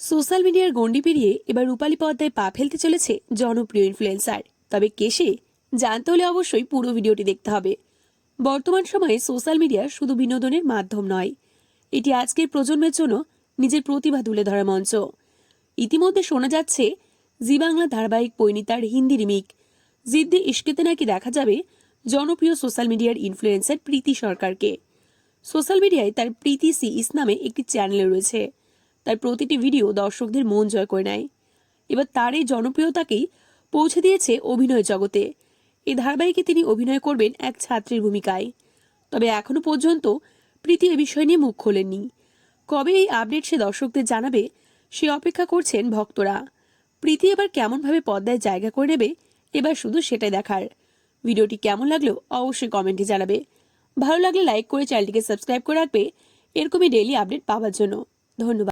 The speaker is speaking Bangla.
সোশ্যাল মিডিয়ার গণ্ডি পেরিয়ে এবার রূপালী পর্দায় পা ফেলতে চলেছে জনপ্রিয় ইনফ্লুয়েন্সার তবে কে সে, জানতে হলে অবশ্যই পুরো ভিডিওটি দেখতে হবে। বর্তমান সময়ে সোশ্যাল মিডিয়া শুধু বিনোদনের মাধ্যম নয়, এটি আজকের প্রজন্মের জন্য নিজের প্রতিভা তুলে ধরা মঞ্চ। ইতিমধ্যে শোনা যাচ্ছে, জি বাংলা ধারাবাহিক পরিণীতার হিন্দি রিমিক। জিদ্দি ইস্কেতে নাকি দেখা যাবে জনপ্রিয় সোশ্যাল মিডিয়ার ইনফ্লুয়েন্সার প্রীতি সরকারকে। সোশ্যাল মিডিয়ায় তার প্রীতি সি নামে একটি চ্যানেল রয়েছে। তার প্রতিটি ভিডিও দর্শকদের মন জয় করে নেয়। এবার তার এই জনপ্রিয়তাকেই পৌঁছে দিয়েছে অভিনয় জগতে। এই ধারাবাহিকে তিনি অভিনয় করবেন এক ছাত্রীর ভূমিকায়। তবে এখনও পর্যন্ত প্রীতি এ বিষয় নিয়ে মুখ খোলেননি। কবে এই আপডেট সে দর্শকদের জানাবে, সে অপেক্ষা করছেন ভক্তরা। প্রীতি এবার কেমনভাবে পর্দায় জায়গা করে নেবে, এবার শুধু সেটাই দেখার। ভিডিওটি কেমন লাগল অবশ্যই কমেন্টে জানাবে। ভালো লাগলে লাইক করে চ্যানেলটিকে সাবস্ক্রাইব করে রাখবে। এরকমই ডেইলি আপডেট পাওয়ার জন্য। ধন্যবাদ।